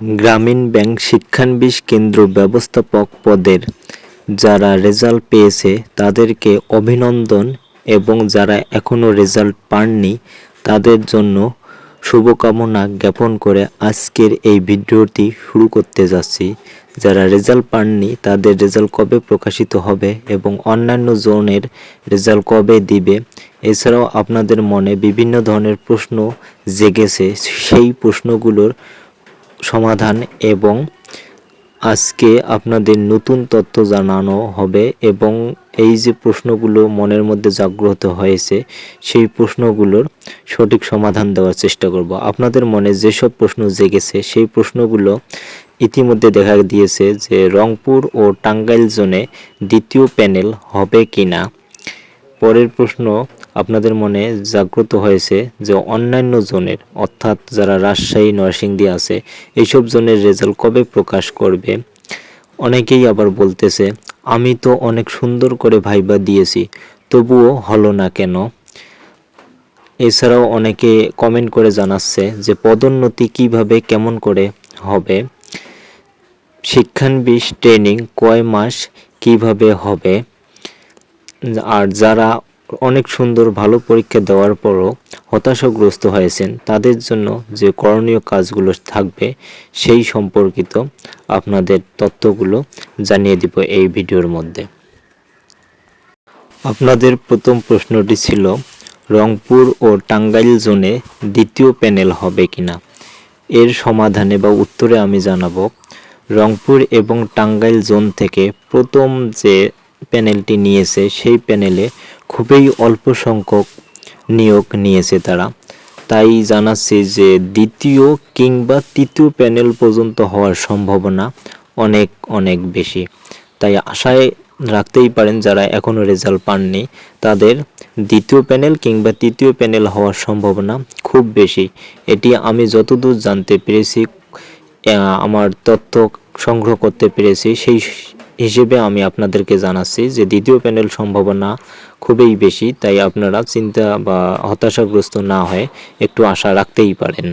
গ্রামীণ ব্যাংক শিক্ষানবিশ কেন্দ্র ব্যবস্থাপক পদের যারা রেজাল্ট পেয়েছে তাদেরকে অভিনন্দন এবং যারা এখনও রেজাল্ট পাননি তাদের জন্য শুভকামনা জ্ঞাপন করে আজকের এই ভিডিওটি শুরু করতে যাচ্ছি। যারা রেজাল্ট পাননি তাদের রেজাল্ট কবে প্রকাশিত হবে এবং অন্যান্য জোনের রেজাল্ট কবে দিবে এছাড়াও আপনাদের মনে বিভিন্ন ধরনের প্রশ্ন জেগেছে, সেই প্রশ্নগুলোর সমাধান এবং আজকে আপনাদের নতুন তথ্য জানানো হবে এবং এই যে প্রশ্নগুলো মনের মধ্যে জাগ্রত হয়েছে, সেই প্রশ্নগুলোর সঠিক সমাধান দেওয়ার চেষ্টা করব। আপনাদের মনে যেসব প্রশ্ন জেগেছে, সেই প্রশ্নগুলো ইতিমধ্যে দেখা দিয়েছে যে রংপুর ও টাঙ্গাইল জোনে দ্বিতীয় প্যানেল হবে কিনা। পরের প্রশ্ন আপনাদের মনে জাগ্রত হয়েছে যে অন্যান্য জোনের, অর্থাৎ যারা রাজশাহী, নরসিংদী আছে, এইসব জোনের রেজাল্ট কবে প্রকাশ করবে? অনেকেই আবার বলতেছে, আমি তো অনেক সুন্দর করে ভাইবা দিয়েছি, তবুও হলো না কেন? এছাড়াও অনেকে কমেন্ট করে জানাচ্ছে যে পদোন্নতি কীভাবে, কেমন করে হবে? শিক্ষানবিশ ট্রেনিং কয় মাস কীভাবে হবে? আর যারা অনেক সুন্দর ভালো পরীক্ষা দেওয়ার পরও হতাশাগ্রস্ত হয়েছেন। তাদের জন্য যে করণীয় কাজগুলো থাকবে, সেই সম্পর্কিত আপনাদের তথ্যগুলো জানিয়ে দিব এই ভিডিওর মধ্যে। আপনাদের প্রথম প্রশ্নটি ছিল, রংপুর ও টাঙ্গাইল জোনে দ্বিতীয় প্যানেল হবে কিনা? এর সমাধানে বা উত্তরে আমি জানাব, রংপুর এবং টাঙ্গাইল জোন থেকে প্রথম যে প্যানেলটি নিয়েছে, সেই প্যানেলে খুবই অল্প সংখ্যক নিয়োগ নিয়েছে তারা। তাই জানাচ্ছি যে দ্বিতীয় কিংবা তৃতীয় প্যানেল পর্যন্ত হওয়ার সম্ভাবনা অনেক অনেক বেশি। তাই আশায় রাখতেই পারেন, যারা এখনও রেজাল্ট পাননি, তাদের দ্বিতীয় প্যানেল কিংবা তৃতীয় প্যানেল হওয়ার সম্ভাবনা খুব বেশি। এটি আমি যতদূর জানতে পেরেছি আমার তথ্য সংগ্রহ করতে পেরেছি, সেই হিসেবে আমি আপনাদেরকে জানাচ্ছি যে দ্বিতীয় প্যানেল সম্ভাবনা খুবই বেশি, তাই আপনারা চিন্তা বা হতাশাগ্রস্ত না হয়ে একটু আশা রাখতেই পারেন।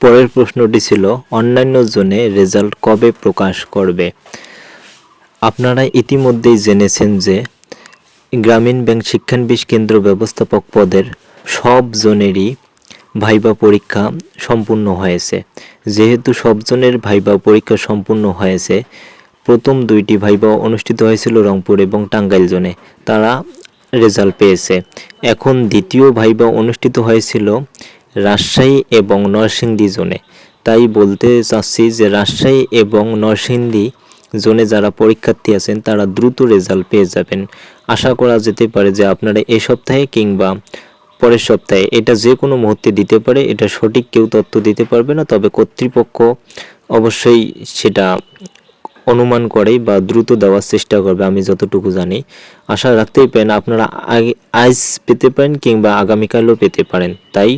পরের প্রশ্নটি ছিল, অন্যান্য জোনে রেজাল্ট কবে প্রকাশ করবে? আপনারা ইতিমধ্যেই জেনেছেন যে গ্রামীণ ব্যাংক শিক্ষানবিশ কেন্দ্র ব্যবস্থাপক পদের সব জনেরই ভাইবা পরীক্ষা সম্পূর্ণ হয়েছে। যেহেতু সব জনের ভাইবা পরীক্ষা সম্পূর্ণ হয়েছে, প্রথম দুইটি ভাইবা অনুষ্ঠিত হয়েছিল রংপুর এবং টাঙ্গাইল জোনে। তারা রেজাল্ট পেয়েছে। এখন দ্বিতীয় ভাইবা অনুষ্ঠিত হয়েছিল রাজশাহী এবং নরসিংদী জোনে। তাই বলতে চাচ্ছি যে রাজশাহী এবং নরসিংদী জোনে যারা পরীক্ষার্থী আছেন, তারা দ্রুত রেজাল্ট পেয়ে যাবেন। আশা করা যেতে পারে যে আপনারা এই সপ্তাহে কিংবা পরের সপ্তাহে। এটা যে কোনো মুহূর্তে দিতে পারে, এটা সঠিক কেউ তথ্য দিতে পারবে না, তবে কর্তৃপক্ষ অবশ্যই সেটা অনুমান করে বা দ্রুত দেওয়ার চেষ্টা করবে, আমি যতটুকু জানি। আশা রাখতেই পারেন, আপনারা আগে পেতে পারেন কিংবা আগামীকালও পেতে পারেন। তাই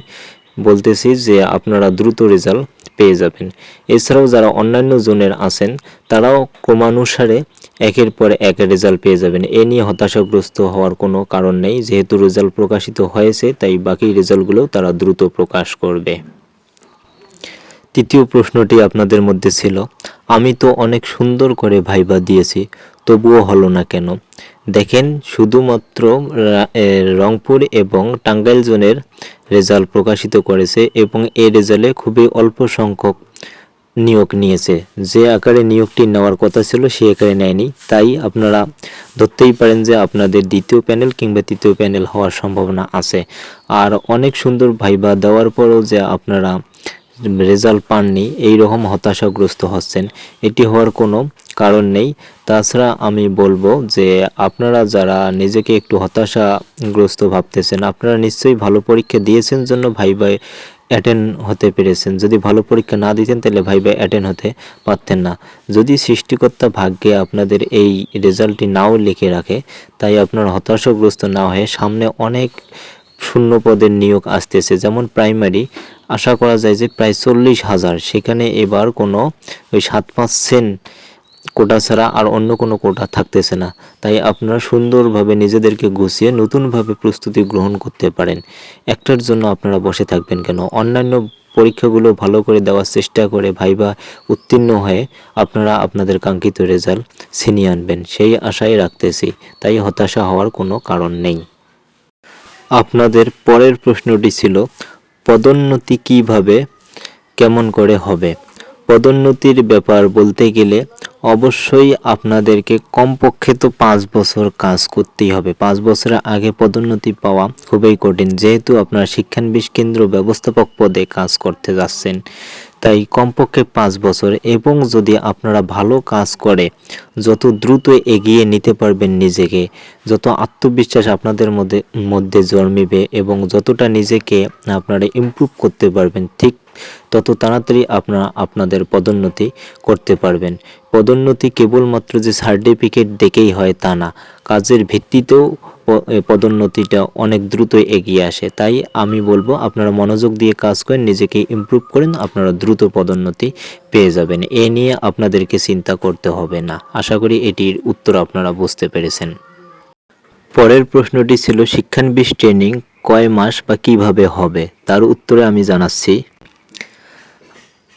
বলতেছি যে আপনারা দ্রুত রেজাল্ট পেয়ে যাবেন। এছাড়াও যারা অন্যান্য জোনের আছেন, তারাও ক্রমানুসারে একের পর এক রেজাল্ট পেয়ে যাবেন। এ নিয়ে হতাশাগ্রস্ত হওয়ার কোনো কারণ নেই। যেহেতু রেজাল্ট প্রকাশিত হয়েছে, তাই বাকি রেজাল্টগুলোও তারা দ্রুত প্রকাশ করবে। তৃতীয় প্রশ্নটি আপনাদের মধ্যে ছিল, আমি তো অনেক সুন্দর করে ভাইবা দিয়েছি, তবুও হলো না কেন? দেখেন, শুধুমাত্র রংপুর এবং টাঙ্গাইল জোনের রেজাল্ট প্রকাশিত করেছে এবং এই রেজাল্টে খুবই অল্প সংখ্যক নিয়োগ নিয়েছে। যে আকারে নিয়োগটি নেওয়ার কথা ছিল সে আকারে নেয়নি। তাই আপনারা ধরতেই পারেন যে আপনাদের দ্বিতীয় প্যানেল কিংবা তৃতীয় প্যানেল হওয়ার সম্ভাবনা আছে। আর অনেক সুন্দর ভাইবা দেওয়ার পরও যে আপনারা রেজাল্ট পাননি এই রকম হতাশাগ্রস্ত হচ্ছেন। এটি হওয়ার কোনো কারণ নেই। তাছাড়া আমি বলব যে আপনারা যারা নিজেকে একটু হতাশাগ্রস্ত ভাবতেছেন, আপনারা নিশ্চয়ই ভালো পরীক্ষা দিয়েছেন জন্য ভাই ভাই অ্যাটেন্ড হতে পেরেছেন। যদি ভালো পরীক্ষা না দিতেন, তাহলে ভাই ভাই অ্যাটেন্ড হতে পারতেন না। যদি সৃষ্টিকর্তা ভাগ্যে আপনাদের এই রেজাল্টটি নাও লিখে রাখে, তাই আপনারা হতাশাগ্রস্ত না হয়ে সামনে অনেক শূন্য পদের নিয়োগ আসতেছে, যেমন প্রাইমারি আশা করা যায় যে প্রায় চল্লিশ হাজার। সেখানে এবার কোনো ওই সাত পার্সেন্ট কোটা ছাড়া আর অন্য কোনো কোটা থাকতেছে না। তাই আপনারা সুন্দরভাবে নিজেদেরকে গুছিয়ে নতুনভাবে প্রস্তুতি গ্রহণ করতে পারেন। একটার জন্য আপনারা বসে থাকবেন কেন? অন্যান্য পরীক্ষাগুলো ভালো করে দেওয়ার চেষ্টা করে ভাইবা উত্তীর্ণ হয়ে আপনারা আপনাদের কাঙ্ক্ষিত রেজাল্ট ছিনিয়ে আনবেন। সেই আশাই রাখতেছি। তাই হতাশা হওয়ার কোনো কারণ নেই। আপনাদের পরের প্রশ্নটি ছিল, পদোন্নতি কীভাবে, কেমন করে হবে? পদোন্নতির ব্যাপার বলতে গেলে অবশ্যই আপনাদেরকে কমপক্ষে তো পাঁচ বছর কাজ করতেই হবে। পাঁচ বছরের আগে পদোন্নতি পাওয়া খুবই কঠিন। যেহেতু আপনারা শিক্ষানবিশ কেন্দ্র ব্যবস্থাপক পদে কাজ করতে যাচ্ছেন তাই কমপক্ষে পাঁচ বছর এবং যদি আপনারা ভালো কাজ করে, যত দ্রুত এগিয়ে নিতে পারবেন নিজেকে, যত আত্মবিশ্বাস আপনাদের মধ্যে মধ্যে জন্মিবে এবং যতটা নিজেকে আপনারা ইম্প্রুভ করতে পারবেন, ঠিক তত তাড়াতাড়ি আপনারা আপনাদের পদোন্নতি করতে পারবেন। পদোন্নতি কেবলমাত্র যে সার্টিফিকেট দেখেই হয় তা না। কাজের ভিত্তিতেও পদোন্নতিটা অনেক দ্রুত এগিয়ে আসে। তাই আমি বলব, আপনারা মনোযোগ দিয়ে কাজ করেন নিজেকে ইমপ্রুভ করেন, আপনারা দ্রুত পদোন্নতি পেয়ে যাবেন। এ নিয়ে আপনাদেরকে চিন্তা করতে হবে না। আশা করি এটির উত্তর আপনারা বুঝতে পেরেছেন। পরের প্রশ্নটি ছিল, শিক্ষানবিশ ট্রেনিং কয় মাস বা কীভাবে হবে? তার উত্তরে আমি জানাচ্ছি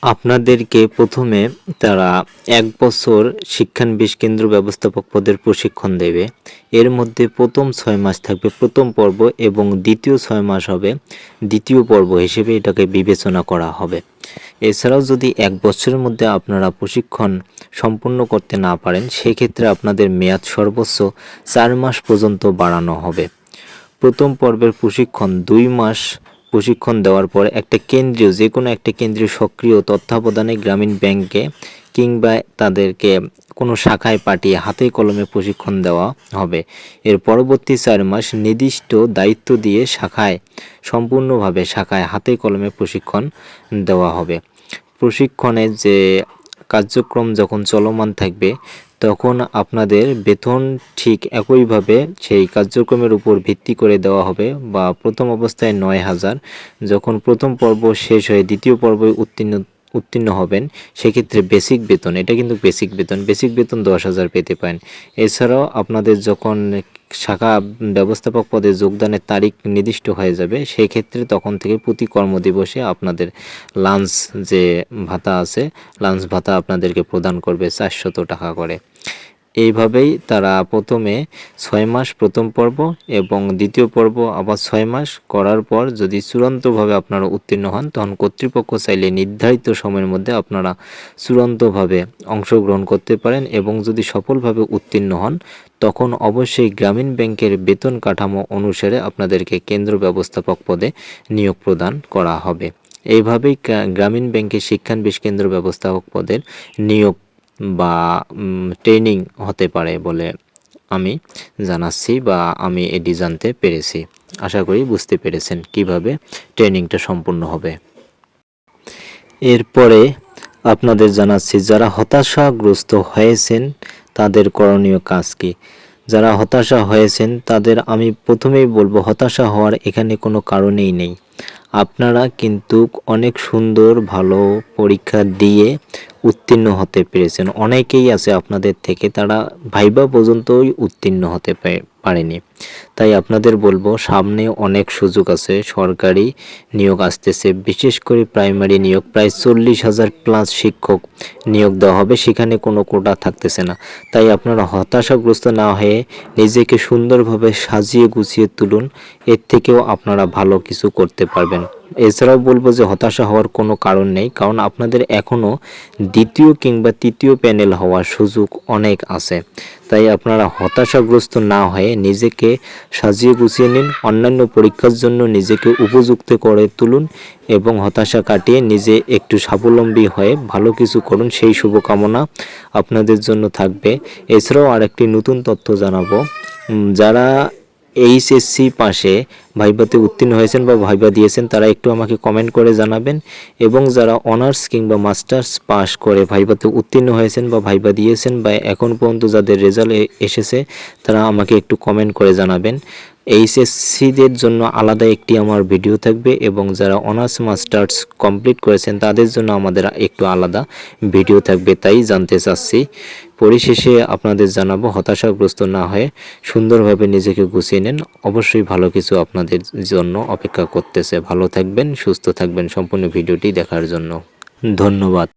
আপনাদেরকে প্রথমে তারা এক বছর শিক্ষানবিশ কেন্দ্র ব্যবস্থাপক পদের প্রশিক্ষণ দেবে। এর মধ্যে প্রথম ছয় মাস থাকবে প্রথম পর্ব এবং দ্বিতীয় ছয় মাস হবে দ্বিতীয় পর্ব হিসেবে এটাকে বিবেচনা করা হবে। এছাড়াও যদি এক বছরের মধ্যে আপনারা প্রশিক্ষণ সম্পূর্ণ করতে না পারেন, সেক্ষেত্রে আপনাদের মেয়াদ সর্বোচ্চ চার মাস পর্যন্ত বাড়ানো হবে। প্রথম পর্বের প্রশিক্ষণ দুই মাস প্রশিক্ষণ দেওয়ার পর একটা কেন্দ্রীয় যে কোনো একটা কেন্দ্রীয় সক্রিয় তত্ত্বাবধানে গ্রামীণ ব্যাংকে কিংবা তাদেরকে কোনো শাখায় পাঠিয়ে হাতে কলমে প্রশিক্ষণ দেওয়া হবে। এর পরবর্তী চার মাস নির্দিষ্ট দায়িত্ব দিয়ে শাখায়, সম্পূর্ণভাবে শাখায় হাতে কলমে প্রশিক্ষণ দেওয়া হবে। প্রশিক্ষণের যে কার্যক্রম যখন চলমান থাকবে, তখন আপনাদের বেতন ঠিক একইভাবে সেই কার্যক্রমের উপর ভিত্তি করে দেওয়া হবে। বা প্রথম অবস্থায় নয় হাজার, যখন প্রথম পর্ব শেষ হয়ে দ্বিতীয় পর্বে উত্তীর্ণ উত্তীর্ণ হবেন, সেক্ষেত্রে বেসিক বেতন, এটা কিন্তু বেসিক বেতন বেসিক বেতন দশ হাজার পেতে পারেন। এছাড়াও আপনাদের যখন শাখা ব্যবস্থাপক পদে যোগদানের তারিখ নির্দিষ্ট হয়ে যাবে। সেই ক্ষেত্রে তখন থেকে প্রতি কর্মদিবসে আপনাদের লাঞ্চ যে ভাতা আছে লাঞ্চ ভাতা আপনাদেরকে প্রদান করবে চারশত টাকা করে। এইভাবেই তারা প্রথমে ছয় মাস প্রথম পর্ব এবং দ্বিতীয় পর্ব আবার ছয় মাস করার পর যদি চূড়ান্তভাবে আপনারা উত্তীর্ণ হন, তখন কর্তৃপক্ষ চাইলে নির্ধারিত সময়ের মধ্যে আপনারা চূড়ান্তভাবে অংশগ্রহণ করতে পারেন এবং যদি সফলভাবে উত্তীর্ণ হন, তখন অবশ্যই গ্রামীণ ব্যাংকের বেতন কাঠামো অনুসারে আপনাদেরকে কেন্দ্র ব্যবস্থাপক পদে নিয়োগ প্রদান করা হবে। এইভাবেই গ্রামীণ ব্যাংকের শিক্ষানবিশ কেন্দ্র ব্যবস্থাপক পদের নিয়োগ বা ট্রেনিং হতে পারে বলে আমি জানাচ্ছি বা আমি এটি জানতে পেরেছি। আশা করি বুঝতে পেরেছেন কীভাবে ট্রেনিংটা সম্পূর্ণ হবে। এরপরে আপনাদের জানাচ্ছি, যারা হতাশাগ্রস্ত হয়েছেন, তাদের করণীয় কাজ কি? যারা হতাশা হয়েছেন, তাদের আমি প্রথমেই বলব, হতাশা হওয়ার এখানে কোনো কারণেই নেই। আপনারা কিন্তু অনেক সুন্দর, ভালো পরীক্ষা দিয়ে উত্তীর্ণ হতে পেরেছেন। অনেকেই আছে আপনাদের থেকে, তারা ভাইবা পর্যন্তই উত্তীর্ণ হতে পারেনি। তাই আপনাদের বলব, সামনে অনেক সুযোগ আছে, সরকারি নিয়োগ আসতেছে, বিশেষ করে প্রাইমারি নিয়োগ। প্রায় চল্লিশ হাজার প্লাস শিক্ষক নিয়োগ দেওয়া হবে, সেখানে কোনো কোটা থাকতেছে না। তাই আপনারা হতাশাগ্রস্ত না হয়ে নিজেকে সুন্দরভাবে সাজিয়ে গুছিয়ে তুলুন, এর থেকেও আপনারা ভালো কিছু করতে পারবেন। এছাড়াও বলব যে হতাশা হওয়ার কোনো কারণ নেই, কারণ আপনাদের এখনও দ্বিতীয় কিংবা তৃতীয় প্যানেল হওয়ার সুযোগ অনেক আছে। তাই আপনারা হতাশাগ্রস্ত না হয়ে নিজেকে সাজিয়ে গুছিয়ে নিন, অন্যান্য পরীক্ষার জন্য নিজেকে উপযুক্ত করে তুলুন এবং হতাশা কাটিয়ে নিজে একটু স্বাবলম্বী হয়ে ভালো কিছু করুন, সেই শুভকামনা আপনাদের জন্য থাকবে। এছাড়াও আরেকটি নতুন তথ্য জানাব। যারা এইচএসসি পাশে ভাইভাতে উত্তীর্ণ হয়েছেন বা ভাইভা দিয়েছেন, তারা একটু আমাকে কমেন্ট করে জানাবেন। এবং যারা অনার্স কিংবা মাস্টার্স পাস করে ভাইভাতে উত্তীর্ণ হয়েছেন বা ভাইভা দিয়েছেন বা এখন পর্যন্ত যাদের রেজাল্ট এসেছে, তারা আমাকে একটু কমেন্ট করে জানাবেন। এইচএসসিদের জন্য আলাদা একটি আমার ভিডিও থাকবে এবং যারা অনার্স মাস্টার্স কমপ্লিট করেছেন, তাদের জন্য আমাদের একটু আলাদা ভিডিও থাকবে, তাই জানতে চাচ্ছি। পরিশেষে আপনাদের জানাব, হতাশাগ্রস্ত না হয়ে সুন্দরভাবে নিজেকে গুছিয়ে নেন। অবশ্যই ভালো কিছু আপনাদের জন্য অপেক্ষা করতেছে। ভালো থাকবেন, সুস্থ থাকবেন সম্পূর্ণ ভিডিওটি দেখার জন্য। ধন্যবাদ।